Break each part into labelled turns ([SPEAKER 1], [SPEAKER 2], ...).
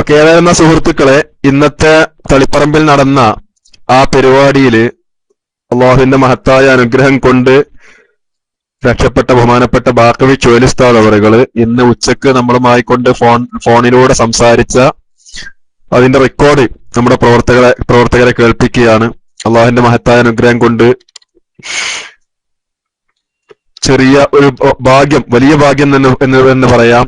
[SPEAKER 1] Okay സുഹൃത്തുക്കളെ ഇന്നത്തെ തളിപ്പറമ്പിൽ നടന്ന ആ പരിപാടിയിൽ അള്ളാഹുവിന്റെ മഹത്തായ അനുഗ്രഹം കൊണ്ട് രക്ഷപ്പെട്ട ബഹുമാനപ്പെട്ട ബാക്കവി ചോലിസ്താദ് ഇന്ന് ഉച്ചയ്ക്ക് നമ്മളുമായി കൊണ്ട് ഫോൺ ഫോണിലൂടെ സംസാരിച്ച അതിന്റെ റെക്കോർഡ് നമ്മുടെ പ്രവർത്തകരെ പ്രവർത്തകരെ കേൾപ്പിക്കുകയാണ്. അള്ളാഹുവിന്റെ മഹത്തായ അനുഗ്രഹം കൊണ്ട് ചെറിയ ഒരു ഭാഗ്യം വലിയ ഭാഗ്യം എന്ന് എന്ന് പറയാം.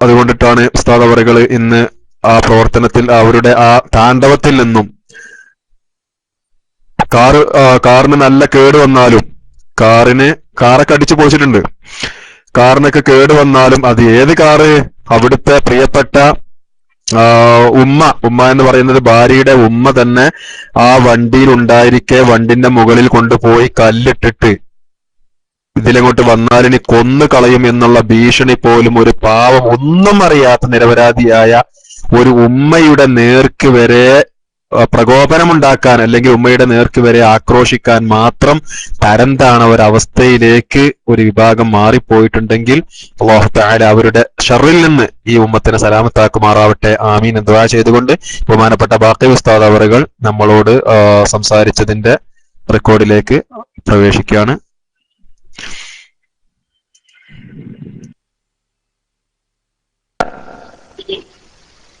[SPEAKER 1] അതുകൊണ്ടിട്ടാണ് ഉസ്താദ് അവറുകൾ ഇന്ന് ആ പ്രവർത്തനത്തിൽ അവരുടെ ആ താണ്ഡവത്തിൽ നിന്നും കാറ് കാറിന് നല്ല കേട് വന്നാലും കാറിന് കാറൊക്കെ അടിച്ചു പോയിച്ചിട്ടുണ്ട് കാറിനൊക്കെ കേട് വന്നാലും അത് ഏത് കാറ്? അവിടുത്തെ പ്രിയപ്പെട്ട ഉമ്മ ഉമ്മ എന്ന് പറയുന്നത് ഭാര്യയുടെ ഉമ്മ തന്നെ ആ വണ്ടിയിൽ ഉണ്ടായിരിക്കെ വണ്ടിന്റെ മുകളിൽ കൊണ്ടുപോയി കല്ലിട്ടിട്ട് ഇതിലങ്ങോട്ട് വന്നാലിനി കൊന്നു കളയും എന്നുള്ള ഭീഷണി പോലും ഒരു പാവം ഒന്നും അറിയാത്ത നിരപരാധിയായ ഒരു ഉമ്മയുടെ നേർക്ക് വരെ പ്രകോപനമുണ്ടാക്കാൻ അല്ലെങ്കിൽ ഉമ്മയുടെ നേർക്ക് വരെ ആക്രോശിക്കാൻ മാത്രം തരം താണ ഒരവസ്ഥയിലേക്ക് ഒരു വിഭാഗം മാറിപ്പോയിട്ടുണ്ടെങ്കിൽ അള്ളാഹു അവരുടെ ഷറിൽ നിന്ന് ഈ ഉമ്മത്തിനെ സലാമത്താക്കുമാറാവട്ടെ. ആമീൻ. എന്തുവാ ചെയ്തുകൊണ്ട് ബഹുമാനപ്പെട്ട ബാക്കി ഉസ്താദ് അവറുകൾ നമ്മളോട് സംസാരിച്ചതിന്റെ റെക്കോർഡിലേക്ക് പ്രവേശിക്കുകയാണ്.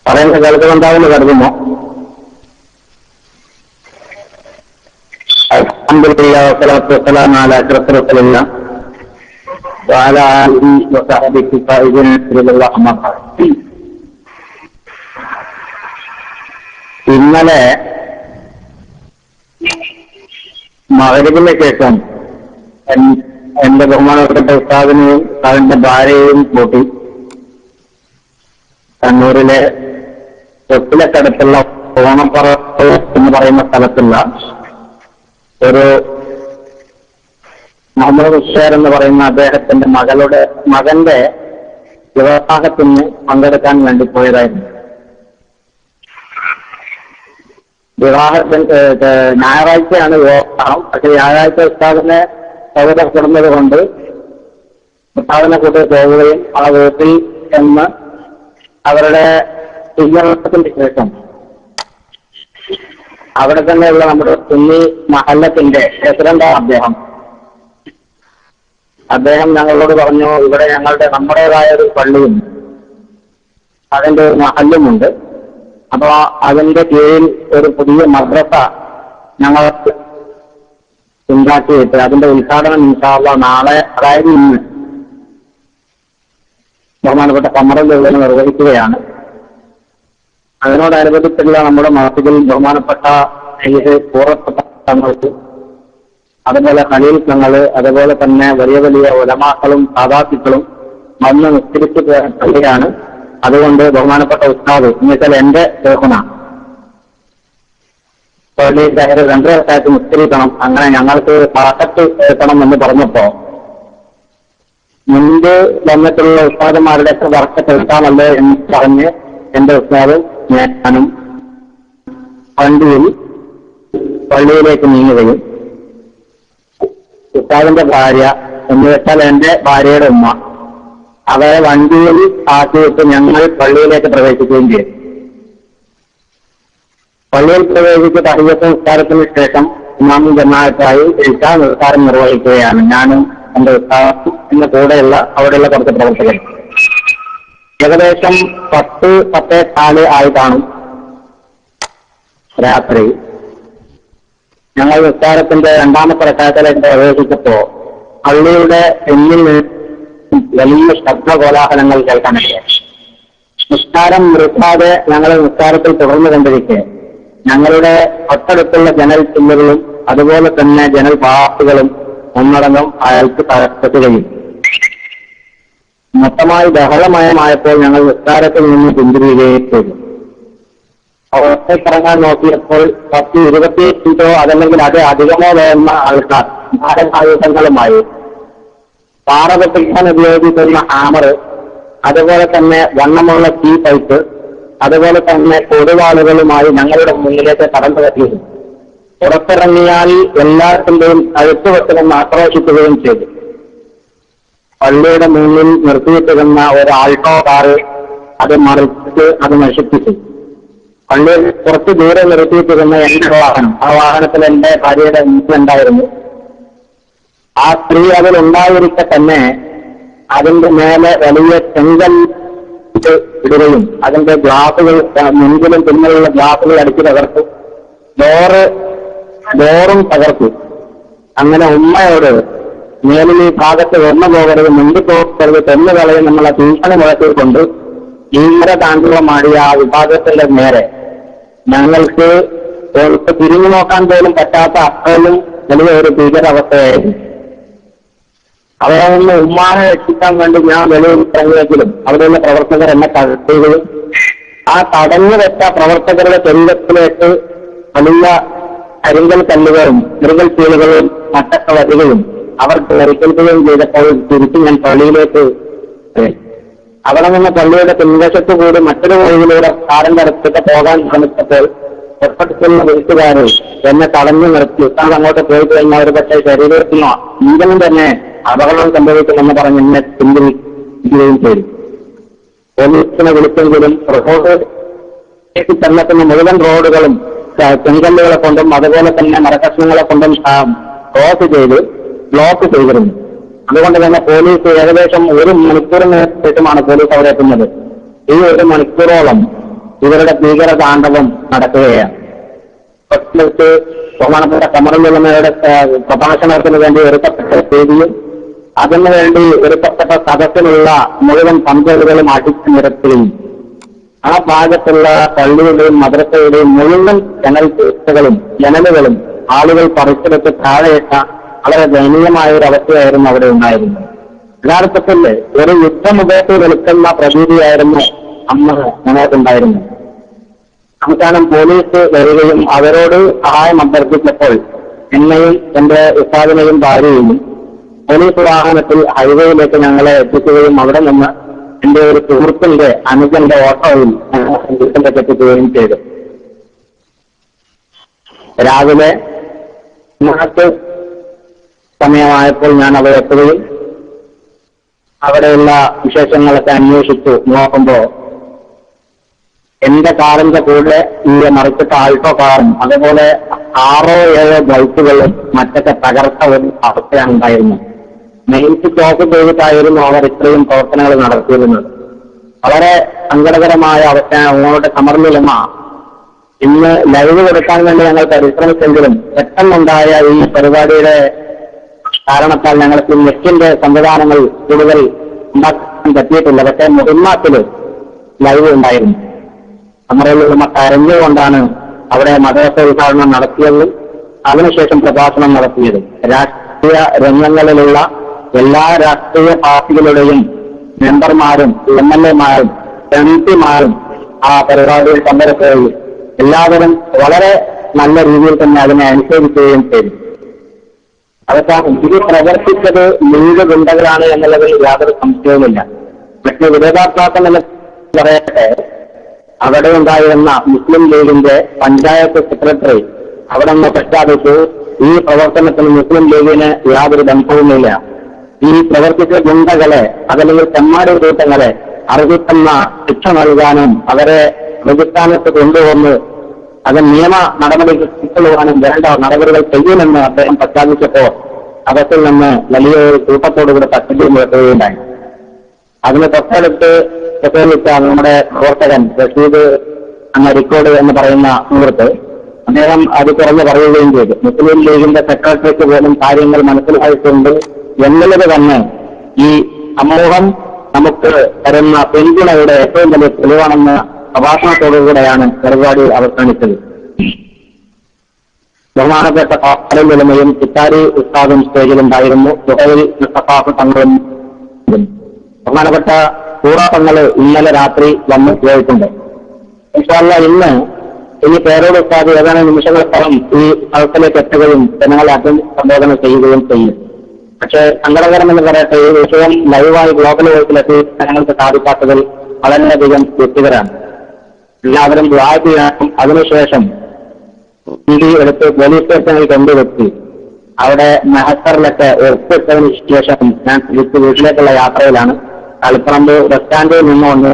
[SPEAKER 2] പറയുന്ന കേൾക്കുന്നുണ്ടാവുമെന്ന് അൽഹംദുലില്ലാ വസ്സലാത്തു ഇന്നലെ മകരവിന് ശേഷം എന്റെ ബഹുമാനപ്പെട്ട ഉസ്താദിനെയും ഉസ്താദിന്റെ ഭാര്യയെയും കൂട്ടി കണ്ണൂരിലെ തൊട്ടിലക്കടുത്തുള്ള ഓണപ്പറ എന്ന് പറയുന്ന സ്ഥലത്തുള്ള ഒരു മുഹമ്മദ് മുഷേർ എന്ന് പറയുന്ന അദ്ദേഹത്തിന്റെ മകളുടെ മകന്റെ വിവാഹത്തിന് പങ്കെടുക്കാൻ വേണ്ടി പോയതായിരുന്നു. വിവാഹത്തിന് ഞായറാഴ്ചയാണ് വിവാഹം. പക്ഷെ വ്യാഴാഴ്ച ഉസ്താദിനെ സൗകര്യപ്പെടുന്നത് കൊണ്ട് കൂടെ പോവുകയും ആ വീട്ടിൽ എന്ന് അവരുടെ സ്വീകരണത്തിന് ശേഷം അവിടെ തന്നെയുള്ള നമ്മുടെ കുഞ്ഞി മഹല്ലത്തിന്റെ പ്രസിഡന്റാണ് അദ്ദേഹം. അദ്ദേഹം ഞങ്ങളോട് പറഞ്ഞു ഇവിടെ ഞങ്ങളുടെ നമ്മുടേതായ ഒരു പള്ളിയും അതിന്റെ ഒരു മഹല്ലുമുണ്ട്. അപ്പൊ അതിന്റെ കീഴിൽ ഒരു പുതിയ മദ്രസ ഞങ്ങൾ ഉണ്ടാക്കിയിട്ട് അതിന്റെ ഉദ്ഘാടനം ഇൻഷാള്ള നാളെ അതായത് ഇന്ന് ബഹുമാനപ്പെട്ട കമറിൽ നിർവഹിക്കുകയാണ്. അതിനോടനുബന്ധിച്ചുള്ള നമ്മുടെ മാസികയിൽ ബഹുമാനപ്പെട്ട ഏത് പൂർവപ്പെട്ട തങ്ങൾക്ക് അതുപോലെ ഖലീൽ തങ്ങൾ അതുപോലെ തന്നെ വലിയ വലിയ ഉലമാക്കളും സാധാക്കളും വന്ന് നിസ്കരിച്ച് പള്ളിയാണ് അതുകൊണ്ട് ബഹുമാനപ്പെട്ട ഉസ്താദ് എന്ന് വെച്ചാൽ എന്റെ ലേഖന രണ്ടു ദിവസമായിട്ട് നിസ്കരിക്കണം. അങ്ങനെ ഞങ്ങൾക്ക് പാക്കറ്റ് എത്തണം എന്ന് പറഞ്ഞപ്പോ മുൻപ് വന്നിട്ടുള്ള ഉസ്താദന്മാരുടെ വർക്കത്ത് എടുക്കാമല്ലോ എന്ന് പറഞ്ഞ് എന്റെ ഉസ്താദ് ഞാനും വണ്ടിയിൽ പള്ളിയിലേക്ക് നീങ്ങുകയും ഉസ്താദിന്റെ ഭാര്യ എന്ന് വെച്ചാൽ എന്റെ ഭാര്യയുടെ ഉമ്മ. അവരെ വണ്ടിയിൽ ആക്കിയിട്ട് ഞങ്ങൾ പള്ളിയിലേക്ക് പ്രവേശിക്കുകയും ചെയ്തു. പള്ളിയിൽ പ്രവേശിച്ച് തഹിയത്ത് സംസ്കാരത്തിന് ശേഷം ഇമാമി ജമാഅത്തായി ഇഷാ നിസ്കാരം നിർവഹിക്കുകയാണ്. ഞാനും എന്റെ ഉസ്താദും എന്റെ കൂടെയുള്ള അവിടെയുള്ള കുറച്ച് പ്രവർത്തകർ ഏകദേശം പത്ത് പത്തേ കാൽ ആയി കാണും രാത്രി. ഞങ്ങൾ നിസ്കാരത്തിന്റെ രണ്ടാമത്തെ റക്കാത്തിലേക്ക് പ്രവേശിച്ചപ്പോ പള്ളിയുടെ പിന്നിൽ വലിയ ശബ്ദ കോലാഹലങ്ങൾ കേൾക്കാനിടയായി നിസ്കാരം നിർത്താതെ ഞങ്ങൾ നിസ്കാരത്തിൽ തുടർന്നു കൊണ്ടിരിക്കെ ഞങ്ങളുടെ തൊട്ടടുത്തുള്ള ജനൽ ചില്ലുകളും അതുപോലെ തന്നെ ജനൽ പാർട്ടുകളും ഒന്നടങ്കം അയാൾക്ക് തകർത്തുകയും മൊത്തമായി ബഹളമയമായപ്പോൾ ഞങ്ങൾ നിസ്കാരത്തിൽ നിന്ന് പിന്തിരിയുകയും ചെയ്തു. പുറത്തേക്കിറങ്ങാൻ നോക്കിയപ്പോൾ പത്ത് ഇരുപത്തി സീറ്റോ അതല്ലെങ്കിൽ അത് അധികമോ വേണ്ട ആൾക്കാർ ഭാരതായുധങ്ങളുമായി പാറ പൊട്ടിക്കാൻ ഉപയോഗിക്കുന്ന ഹാമർ അതുപോലെ തന്നെ വണ്ണമുള്ള തീ പൈപ്പ് അതുപോലെ തന്നെ കൊടുവാളുകളുമായി ഞങ്ങളുടെ മുന്നിലേക്ക് കടന്നു കയറ്റിയിരുന്നു പുറത്തിറങ്ങിയാൽ എല്ലാത്തിന്റെയും കഴുത്ത് വെട്ടുമെന്ന് ആക്രോശിക്കുകയും ചെയ്തു. പള്ളിയുടെ മുന്നിൽ നിർത്തിയിട്ടിരുന്ന ഒരു ആൾട്ടോ കാറ് അത് മറിച്ച് അത് നശിപ്പിച്ചു. പള്ളിയിൽ കുറച്ച് ദൂരെ നിർത്തിയിട്ടിരുന്ന എന്റെ വാഹനം ആ വാഹനത്തിൽ എന്റെ ഭാര്യയുടെ ഉണ്ടായിരുന്നു. ആ സ്ത്രീ അതിൽ ഉണ്ടായിരിക്കെ തന്നെ അതിന്റെ മേലെ വലിയ ചെങ്കൽ ഇടുകയും അതിന്റെ ഗ്ലാസുകൾ മുൻകിലും പിന്നിലുള്ള ഗ്ലാസുകൾ അടിച്ചു തകർത്തു. ഡോറ് ഡോറും തകർത്തു. അങ്ങനെ ഉമ്മയോട് മേലിൽ ഈ ഭാഗത്ത് വന്നു പോകരുത് മുൻപ് പോകരുത് തെന്നു കളയും നമ്മളെ ഭീഷണി മുഴക്കിക്കൊണ്ട് ഭീകര താണ്ഡവമാടിയ ആ വിഭാഗത്തിന്റെ നേരെ. ഞങ്ങൾക്ക് തിരിഞ്ഞു നോക്കാൻ പോലും പറ്റാത്ത അത്രയും വലിയ ഒരു ഭീകരാവസ്ഥയായിരുന്നു. അവിടെ നിന്ന് ഉമ്മാനെ രക്ഷിക്കാൻ വേണ്ടി ഞാൻ വെളിയിൽ ഇറങ്ങിയെങ്കിലും അവിടെയുള്ള പ്രവർത്തകർ എന്നെ തടയുകയും ആ തടഞ്ഞു വെച്ച പ്രവർത്തകരുടെ ശരീരത്തിലേക്ക് വലിയ കരിങ്കൽ കല്ലുകളും മൃഗൽ ചീലുകളും മറ്റൊക്കെ വരികയും അവർ ധരിക്കുകയും ചെയ്തപ്പോൾ തിരിച്ച് ഞാൻ പള്ളിയിലേക്ക്. അവിടെ നിന്ന് പള്ളിയുടെ പിൻവശത്ത് കൂടി മറ്റൊരു വഴിയിലൂടെ കാറിന്റെ അടുത്തേക്ക് പോകാൻ ശ്രമിച്ചപ്പോൾ തൊട്ടടുത്തുള്ള വീട്ടുകാര് എന്നെ തടഞ്ഞു നിർത്തി താൻ അങ്ങോട്ട് പോയി കഴിഞ്ഞാൽ ഒരു പക്ഷേ ശരീരത്തിനോ ജീവനും തന്നെ അപകടം സംഭവിക്കുമെന്ന് പറഞ്ഞ് എന്നെ പിന്തിരിക്കുകയും ചെയ്തു. പോലീസിനെ വിളിച്ചെങ്കിലും റോഡ് ചെന്നെത്തുന്ന മുഴുവൻ റോഡുകളും ചെങ്കല്ലുകളെ കൊണ്ടും അതുപോലെ തന്നെ മരകഷ്ണങ്ങളെ കൊണ്ടും ക്രോസ് ചെയ്ത് ബ്ലോക്ക് ചെയ്തിരുന്നു. അതുകൊണ്ട് തന്നെ പോലീസ് ഏകദേശം ഒരു മണിക്കൂറിന് ശേഷമാണ് പോലീസ് അവിടെ എത്തുന്നത്. ഈ ഒരു മണിക്കൂറോളം ഇവരുടെ ഭീകര താണ്ഡവം നടക്കുകയാണ് ബഹുമാനപ്പെട്ട കമറുള്ളമയുടെ പ്രഭാഷണത്തിന് വേണ്ടി ഒരുക്കപ്പെട്ട വേദിയും അതിനു വേണ്ടി ഒരുക്കപ്പെട്ട സദസ്സിലുള്ള മുഴുവൻ പന്തലുകളും അടിച്ചു നിരത്തി ആ ഭാഗത്തുള്ള പള്ളിയുടെയും മദ്രസയുടെയും മുഴുവൻ ജനൽ ജനലുകളും ആളുകൾ പറിച്ചെടുത്ത് താഴെയിട്ട വളരെ ദയനീയമായ ഒരു അവസ്ഥയായിരുന്നു അവിടെ ഉണ്ടായിരുന്നത്. യഥാർത്ഥത്തിൽ ഒരു യുദ്ധമുഖത്ത് നിൽക്കുന്ന പ്രതീതിയായിരുന്നു അന്ന് ഞങ്ങൾക്കുണ്ടായിരുന്നത് അവസാനം പോലീസ് വരികയും അവരോട് സഹായം അഭ്യർത്ഥിച്ചപ്പോൾ എന്നെയും എന്റെ ഉസ്താദിനെയും ഭാര്യയെയും പോലീസ് വാഹനത്തിൽ ഹൈവേയിലേക്ക് ഞങ്ങളെ എത്തിക്കുകയും അവിടെ നിന്ന് എന്റെ ഒരു സുഹൃത്തിന്റെ അനുജന്റെ ഓട്ടോയിൽ വീട്ടിലേക്ക് എത്തിക്കുകയും ചെയ്തു. രാവിലെ നാട്ട് സമയമായപ്പോൾ ഞാൻ അവിടെ എത്തുകയും അവിടെയുള്ള വിശേഷങ്ങളൊക്കെ അന്വേഷിച്ചു നോക്കുമ്പോ എന്റെ കാറിന്റെ കൂടെ ഈ മറിച്ചിട്ട ആൾട്ടോ കാറും അതുപോലെ ആറോ ഏഴോ ബൈക്കുകളും മറ്റൊക്കെ തകർത്ത ഒരു അവസ്ഥയാണ് ഉണ്ടായിരുന്നത്. മെയിൻ ടോക്ക് ചെയ്തിട്ടായിരുന്നു അവർ ഇത്രയും പ്രവർത്തനങ്ങൾ നടത്തിയിരുന്നത്. വളരെ സങ്കടകരമായ അവസ്ഥ അങ്ങോട്ട് സമർമിലമ ഇന്ന് ലൈവ് കൊടുക്കാൻ വേണ്ടി ഞങ്ങൾ പരിശ്രമിച്ചെങ്കിലും പെട്ടെന്നുണ്ടായ ഈ പരിപാടിയുടെ കാരണത്താൽ ഞങ്ങൾക്ക് നെറ്റിന്റെ സംവിധാനങ്ങൾ കൂടുതൽ ഉണ്ടാക്കാൻ പറ്റിയിട്ടില്ല. പക്ഷേ മുഹിമാത്തിൽ ലൈവ് ഉണ്ടായിരുന്നു. അമറയിലുള്ള കരഞ്ഞുകൊണ്ടാണ് അവിടെ മദ്രസ ഉദ്ഘാടനം നടത്തിയതും അതിനുശേഷം പ്രഭാഷണം നടത്തിയതും. രാഷ്ട്രീയ രംഗങ്ങളിലുള്ള എല്ലാ രാഷ്ട്രീയ പാർട്ടികളുടെയും മെമ്പർമാരും എം എൽ എമാരും എം പിമാരും ആ പരിപാടിയിൽ പങ്കെടുക്കുകയും എല്ലാവരും വളരെ നല്ല രീതിയിൽ തന്നെ അതിനെ അനുസരിക്കുകയും ചെയ്തു. അവസാനം ഇത് പ്രവർത്തിച്ചത് ലീഗ് ഗുണ്ടകളാണ് എന്നുള്ളതിൽ യാതൊരു സംശയവുമില്ല. പക്ഷേ വിരോധാഭാസം എന്ന് പറയട്ടെ അവിടെ ഉണ്ടായിരുന്ന മുസ്ലിം ലീഗിന്റെ പഞ്ചായത്ത് സെക്രട്ടറി അവിടെ നിന്ന് പ്രഖ്യാപിച്ചു ഈ പ്രവർത്തനത്തിന് മുസ്ലിം ലീഗിന് യാതൊരു ബന്ധവുമില്ല. ഈ പ്രവർത്തിച്ച ഗുണ്ടകളെ അതല്ലെങ്കിൽ തെമ്മാടി കൂട്ടങ്ങളെ അർഹിക്കുന്ന ശിക്ഷ നൽകാനും അവരെ പ്രതിസ്ഥാനത്ത് കൊണ്ടുവന്ന് അത് നിയമ നടപടികൾ കൈക്കൊള്ളുവാനും വേണ്ട നടപടികൾ ചെയ്യുമെന്ന് അദ്ദേഹം പ്രഖ്യാപിച്ചപ്പോൾ അകത്തിൽ നിന്ന് വലിയൊരു കൂട്ടത്തോടുകൂടി പദ്ധതി മുഴക്കുകയുണ്ടായി അതിന് തൊട്ടടുത്ത് പ്രത്യേകിച്ച നമ്മുടെ പ്രവർത്തകൻ റഷീദ് റിക്കോർഡ് എന്ന് പറയുന്ന സുഹൃത്ത് അദ്ദേഹം അത് തുറന്നു പറയുകയും ചെയ്തു. മുസ്ലിം ലീഗിന്റെ സെക്രട്ടറിക്ക് പോലും കാര്യങ്ങൾ മനസ്സിലായിട്ടുണ്ട്. എന്നുള്ളത് തന്നെ ഈ സമൂഹം നമുക്ക് തരുന്ന പിന്തുണയുടെ ഏറ്റവും വലിയ തെളിവാണെന്ന പ്രഭാഷണത്തോടുകൂടെയാണ് പരിപാടി അവസാനിച്ചത്. ബഹുമാനപ്പെട്ട കാലം ചിത്താരി ഉസ്താദും സ്റ്റേജിലുണ്ടായിരുന്നു തുടയിൽ മുസ്തഫാഫ് തങ്ങളും ബഹുമാനപ്പെട്ട കൂറാപ്പങ്ങൾ ഇന്നലെ രാത്രി വന്ന് പോയിട്ടുണ്ട് ഇൻഷാല്ല ഇന്ന് ഇനി പേരോട് ഉസ്താദ് ഏതാനും നിമിഷങ്ങൾക്കകം ഈ സ്ഥലത്തിലേക്ക് എത്തുകയും ജനങ്ങളെ അഭിസംബോധന ചെയ്യുകയും ചെയ്യും. പക്ഷേ സങ്കടകരമെന്ന് പറയട്ടെ ഈ വിഷയം ലൈവായി ഗ്ലോബൽ വോയിസിലെത്തി ജനങ്ങൾക്ക് സാധിക്കാത്തതിൽ വളരെയധികം വ്യക്തികരാണ്. എല്ലാവരും ദ്വാ ചെയ്യാനും അതിനുശേഷം ഇന്ത്യ എടുത്ത് പോലീസ് സ്റ്റേഷനിൽ കൊണ്ടുവെത്തി. അവിടെ മഹത്തറിലൊക്കെ ഒപ്പിട്ടതിന് ശേഷം ഞാൻ തിരിച്ച് വീട്ടിലേക്കുള്ള യാത്രയിലാണ്. കളിപ്പറമ്പ് ബസ് സ്റ്റാൻഡിൽ നിന്ന് വന്ന്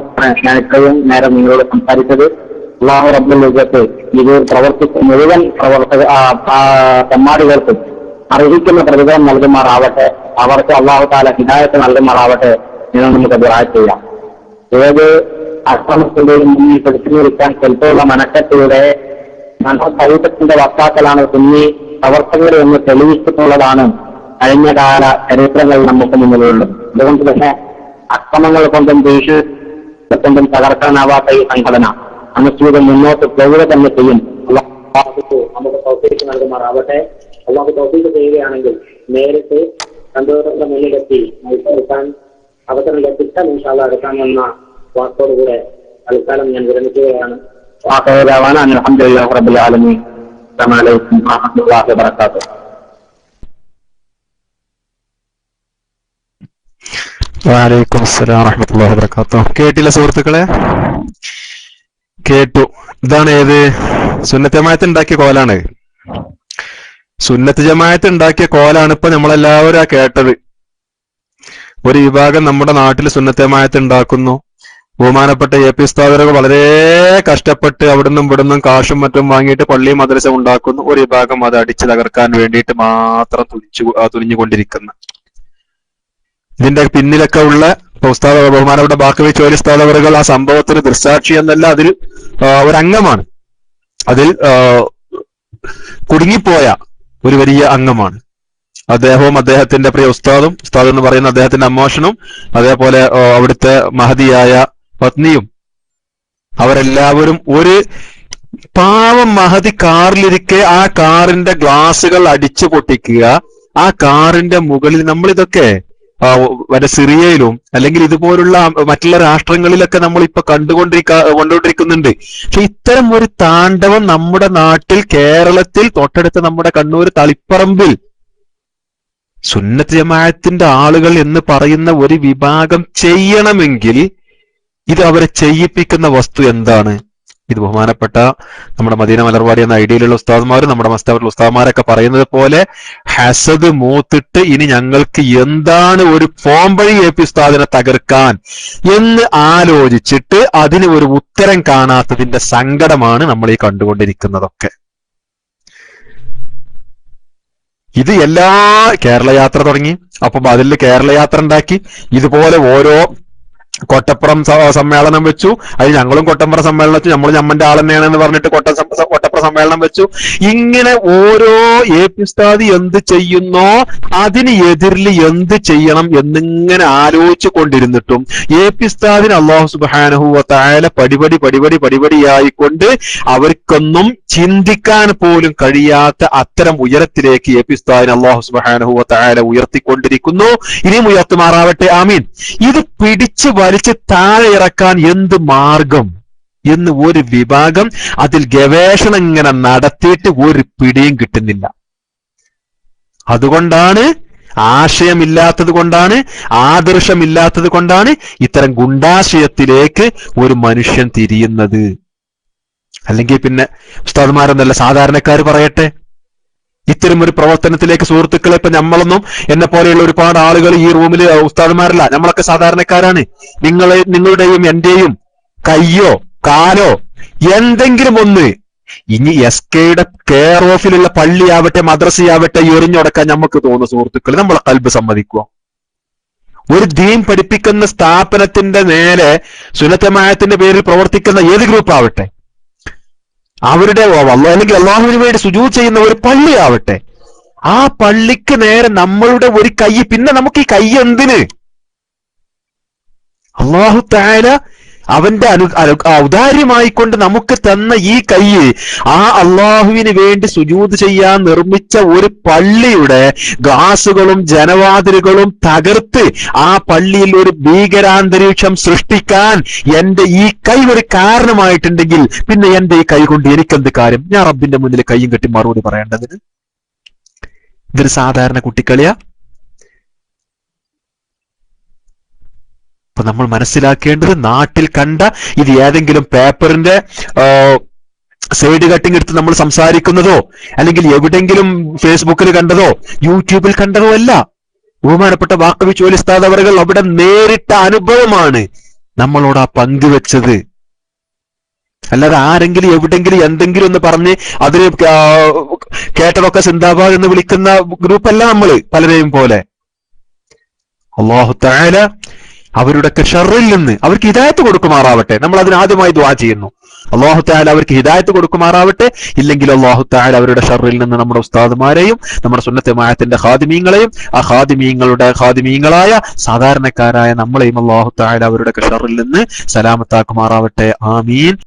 [SPEAKER 2] ഞാൻ ഇത്രയും നേരം നിങ്ങളോട് സംസാരിച്ചത് അള്ളാഹു റബ്ബുൽ യുഗത്ത് ഇത് പ്രവർത്തിച്ച മുഴുവൻ പ്രവർത്തക തെമ്മാടികൾക്കും അർഹിക്കുന്ന പ്രതിഫലം നൽകുമാറാവട്ടെ. അവർക്ക് അള്ളാഹു താല ഹിദായത്ത് നൽകുമാറാവട്ടെ എന്ന് നമുക്ക് ദുആ ചെയ്യാം. ഏത് അക്രമത്തിന്റെയും മുന്നിൽ പിടിച്ചു കെൽപ്പുള്ള മനക്കത്തിലൂടെ മനോസൈതത്തിന്റെ വക്താക്കളാണ് സുന്നി പ്രവർത്തകർ എന്ന് തെളിയിച്ചിട്ടുള്ളതാണ് കഴിഞ്ഞ കാല ചരിത്രങ്ങൾ നമുക്ക് മുന്നിലുള്ളത്. അതുകൊണ്ട് തന്നെ അക്രമങ്ങൾ കൊണ്ടും ദേഷ്യ കൊണ്ടും തകർക്കാനാവാത്ത ഈ സംഘടന അനുസ്യൂതം മുന്നോട്ട് പോവുക തന്നെ ചെയ്യും. നമുക്ക് നൽകുമാറാവട്ടെ. അള്ളാഹു തൗഫീഖ് ചെയ്യുകയാണെങ്കിൽ നേരിട്ട് സന്തോഷത്തിന്റെ മുന്നിലെത്തി മത്സരിക്കാൻ അവസരം ലഭിച്ചാൽ ഇൻഷാല്ല എടുക്കാമെന്ന വാക്കോടുകൂടെ തൽക്കാലം ഞാൻ വിരമിക്കുകയാണ്. അലഹമുല്ലാ റബ്ബുൽ ആലമീൻ. അസ്സലാമു അലൈക്കും വറഹ്മത്തുള്ളാഹി വബറകാതുഹു.
[SPEAKER 1] വാലൈക്കും അസ്സലാം വറഹ്മത്തുള്ളാഹി വബറകാതുഹു. കേട്ടില്ല സുഹൃത്തുക്കളെ? കേട്ടു. ഇതാണ് ഏത്? സുന്നത്ത് ജമാഅത്ത് ഉണ്ടാക്കിയ കോലാണ്. സുന്നത്ത് ജമായത്ത് ഉണ്ടാക്കിയ കോലാണ് ഇപ്പൊ നമ്മളെല്ലാവരും ആ കേട്ടത്. ഒരു വിഭാഗം നമ്മുടെ നാട്ടിൽ സുന്നത്ത് ജമാഅത്ത് ഉണ്ടാക്കുന്നു. ബഹുമാനപ്പെട്ട എ പി സ്ഥാപകർ വളരെ കഷ്ടപ്പെട്ട് അവിടുന്നും ഇവിടുന്നും കാശും മറ്റും വാങ്ങിയിട്ട് പള്ളി മദ്രസ ഉണ്ടാക്കുന്നു. ഒരു വിഭാഗം അത് അടിച്ചു തകർക്കാൻ വേണ്ടിയിട്ട് മാത്രം തുനിച്ചു ആ, തുനിഞ്ഞുകൊണ്ടിരിക്കുന്നു. ഇതിന്റെ പിന്നിലൊക്കെ ഉള്ള ഉസ്താദ് ബഹുമാനപ്പെട്ട ബാക്കവി ചോലി സ്ഥാപകർ ആ സംഭവത്തിന് ദൃസാക്ഷി എന്നല്ല അതിൽ ഒരു അംഗമാണ്. അതിൽ കുടുങ്ങിപ്പോയ ഒരു വലിയ അംഗമാണ്. അദ്ദേഹവും അദ്ദേഹത്തിന്റെ പ്രിയ ഉസ്താദും ഉസ്താദ് എന്ന് പറയുന്ന അദ്ദേഹത്തിന്റെ അമ്മോഷനും അതേപോലെ അവിടുത്തെ മഹതിയായ പത്നിയും. അവരെല്ലാവരും ഒരു പാവം മഹതി കാറിലിരിക്കെ ആ കാറിന്റെ ഗ്ലാസുകൾ അടിച്ചു പൊട്ടിക്കുക. ആ കാറിന്റെ മുകളിൽ നമ്മൾ ഇതൊക്കെ വരെ സിറിയയിലും അല്ലെങ്കിൽ ഇതുപോലുള്ള മറ്റുള്ള രാഷ്ട്രങ്ങളിലൊക്കെ നമ്മൾ ഇപ്പൊ കണ്ടുകൊണ്ടിരിക്ക കൊണ്ടുകൊണ്ടിരിക്കുന്നുണ്ട്. പക്ഷെ ഇത്തരം ഒരു താണ്ഡവം നമ്മുടെ നാട്ടിൽ കേരളത്തിൽ തൊട്ടടുത്ത നമ്മുടെ കണ്ണൂർ തളിപ്പറമ്പിൽ സുന്നത്ത് ജമാഅത്തിന്റെ ആളുകൾ എന്ന് പറയുന്ന ഒരു വിഭാഗം ചെയ്യണമെങ്കിൽ ഇത് അവരെ ചെയ്യിപ്പിക്കുന്ന വസ്തു എന്താണ്? ഇത് ബഹുമാനപ്പെട്ട നമ്മുടെ മദീന മലർവാടി എന്ന ഐഡിയയിലുള്ള ഉസ്താദ്മാരും നമ്മുടെ മസ്താബിലുള്ള ഉസ്താദ്മാരൊക്കെ പറയുന്നത് പോലെ ഹസദ് മൂത്തിട്ട് ഇനി ഞങ്ങൾക്ക് എന്താണ് ഒരു പോംവഴി എ പി ഉസ്താദിനെ തകർക്കാൻ എന്ന് ആലോചിച്ചിട്ട് അതിന് ഒരു ഉത്തരം കാണാത്തതിന്റെ സങ്കടമാണ് നമ്മൾ ഈ കണ്ടുകൊണ്ടിരിക്കുന്നതൊക്കെ. ഇത് എല്ലാ കേരള യാത്ര തുടങ്ങി. അപ്പം അതിൽ കേരള യാത്ര ഉണ്ടാക്കി. ഇതുപോലെ ഓരോ കൊട്ടപ്പുറം സമ്മേളനം വെച്ചു. അത് ഞങ്ങളും കൊട്ടപ്പുറം സമ്മേളനം വെച്ചു. നമ്മൾ ഞമ്മന്റെ ആൾ തന്നെയാണെന്ന് പറഞ്ഞിട്ട് കൊട്ട കൊട്ടപ്പുറ സമ്മേളനം വെച്ചു. ഇങ്ങനെ ഓരോ എ പി ഉസ്താദ് എന്ത് ചെയ്യുന്നോ അതിന് എതിരിൽ എന്ത് ചെയ്യണം എന്നിങ്ങനെ ആലോചിച്ചു കൊണ്ടിരുന്നിട്ടും എ പി ഉസ്താദിന് അള്ളാഹു സുബാനഹുവ പടിപടി പടിപടി പടിപടിയായിക്കൊണ്ട് അവർക്കൊന്നും ചിന്തിക്കാൻ പോലും കഴിയാത്ത അത്തരം ഉയരത്തിലേക്ക് എ പി ഉസ്താദിന് അള്ളാഹു സുബാനഹുവ തായാല ഉയർത്തിക്കൊണ്ടിരിക്കുന്നു. ഇനിയും ഉയർത്തുമാറാവട്ടെ. ആമീൻ. ഇത് പിടിച്ചു വലിച്ച് താഴെ ഇറക്കാൻ എന്ത് മാർഗം എന്ന് ഒരു വിഭാഗം അതിൽ ഗവേഷണം ഇങ്ങനെ നടത്തിയിട്ട് ഒരു പിടിയും കിട്ടുന്നില്ല. അതുകൊണ്ടാണ് ആശയമില്ലാത്തത് കൊണ്ടാണ് ആദർശമില്ലാത്തത് കൊണ്ടാണ് ഇത്തരം ഗുണ്ടാശയത്തിലേക്ക് ഒരു മനുഷ്യൻ തിരിയുന്നത്. അല്ലെങ്കിൽ പിന്നെ ഉസ്താദ്മാരെന്നല്ല സാധാരണക്കാർ പറയട്ടെ ഇത്തരം ഒരു പ്രവർത്തനത്തിലേക്ക് സുഹൃത്തുക്കളെ ഇപ്പൊ നമ്മളൊന്നും എന്നെ പോലെയുള്ള ഒരുപാട് ആളുകൾ ഈ റൂമിൽ ഉസ്താദ്മാരല്ല. നമ്മളൊക്കെ സാധാരണക്കാരാണ്. നിങ്ങളെ നിങ്ങളുടെയും എന്റെയും കയ്യോ കാലോ എന്തെങ്കിലും ഒന്ന് ഇനി എസ് കെയുടെ കെയർ ഓഫിലുള്ള പള്ളിയാവട്ടെ മദ്രസയാവട്ടെ എറിഞ്ഞുടക്കാൻ നമുക്ക് തോന്നുന്നു സുഹൃത്തുക്കൾ നമ്മളെ കൽബ് സമ്മതിക്കുമോ ഒരു ദീൻ പഠിപ്പിക്കുന്ന സ്ഥാപനത്തിന്റെ നേരെ സുനത്തമായത്തിന്റെ പേരിൽ പ്രവർത്തിക്കുന്ന ഏത് ഗ്രൂപ്പ് ആവട്ടെ? അവരുടെ അല്ലെങ്കിൽ അള്ളാഹുവിന് വേണ്ടി സുജൂ ചെയ്യുന്ന ഒരു പള്ളിയാവട്ടെ. ആ പള്ളിക്ക് നേരെ നമ്മളുടെ ഒരു കൈ പിന്നെ നമുക്ക് ഈ കൈ എന്തിന്? അള്ളാഹു താല അവന്റെ അനു ഔദാര്യമായിക്കൊണ്ട് നമുക്ക് തന്ന ഈ കൈ ആ അള്ളാഹുവിന് വേണ്ടി സുജൂത് ചെയ്യാൻ നിർമ്മിച്ച ഒരു പള്ളിയുടെ ഗ്ലാസുകളും ജനവാതിലുകളും തകർത്ത് ആ പള്ളിയിൽ ഒരു ഭീകരാന്തരീക്ഷം സൃഷ്ടിക്കാൻ എന്റെ ഈ കൈ ഒരു കാരണമായിട്ടുണ്ടെങ്കിൽ പിന്നെ എന്റെ ഈ കൈ കൊണ്ട് എനിക്കെന്ത് കാര്യം? ഞാൻ റബ്ബിന്റെ മുന്നിൽ കൈയും കെട്ടി മറുപടി പറയേണ്ടതിന്. ഇതൊരു സാധാരണ കുട്ടിക്കളിയാ. അപ്പൊ നമ്മൾ മനസ്സിലാക്കേണ്ടത് നാട്ടിൽ കണ്ട ഇത് ഏതെങ്കിലും പേപ്പറിന്റെ സൈഡ് കട്ടിംഗ് എടുത്ത് നമ്മൾ സംസാരിക്കുന്നതോ അല്ലെങ്കിൽ എവിടെങ്കിലും ഫേസ്ബുക്കിൽ കണ്ടതോ യൂട്യൂബിൽ കണ്ടതോ അല്ല. ബഹുമാനപ്പെട്ട വാക്കവി ചോലിസ്താദ് അവറുകൾ അവിടെ നേരിട്ട അനുഭവമാണ് നമ്മളോട് ആ പങ്കുവെച്ചത് അല്ലാതെ ആരെങ്കിലും എവിടെങ്കിലും എന്തെങ്കിലും ഒന്ന് പറഞ്ഞ് അതിന് കേട്ടതൊക്കെ സിന്ദാബാദ് എന്ന് വിളിക്കുന്ന ഗ്രൂപ്പല്ല നമ്മൾ പലരെയും പോലെ. അള്ളാഹു താല അവരുടെയൊക്കെ ഷറിൽ നിന്ന് അവർക്ക് ഹിദായത്ത് കൊടുക്കുമാറാവട്ടെ. നമ്മൾ അതിനാദ്യമായി ദ്വാ ചെയ്യുന്നു. അള്ളാഹു താല അവർക്ക് ഹിദായത്ത് കൊടുക്കുമാറാവട്ടെ. ഇല്ലെങ്കിൽ അള്ളാഹു താല അവരുടെ ഷറിൽ നിന്ന് നമ്മുടെ ഉസ്താദുമാരെയും നമ്മുടെ സുന്നത്തെ മായത്തിന്റെ ഖാദിമീങ്ങളെയും ആ ഖാദിമീങ്ങളുടെ ഖാദിമീങ്ങളായ സാധാരണക്കാരായ നമ്മളെയും അള്ളാഹു താല അവരുടെ ഷറിൽ നിന്ന് സലാമത്താക്കുമാറാവട്ടെ. ആമീൻ.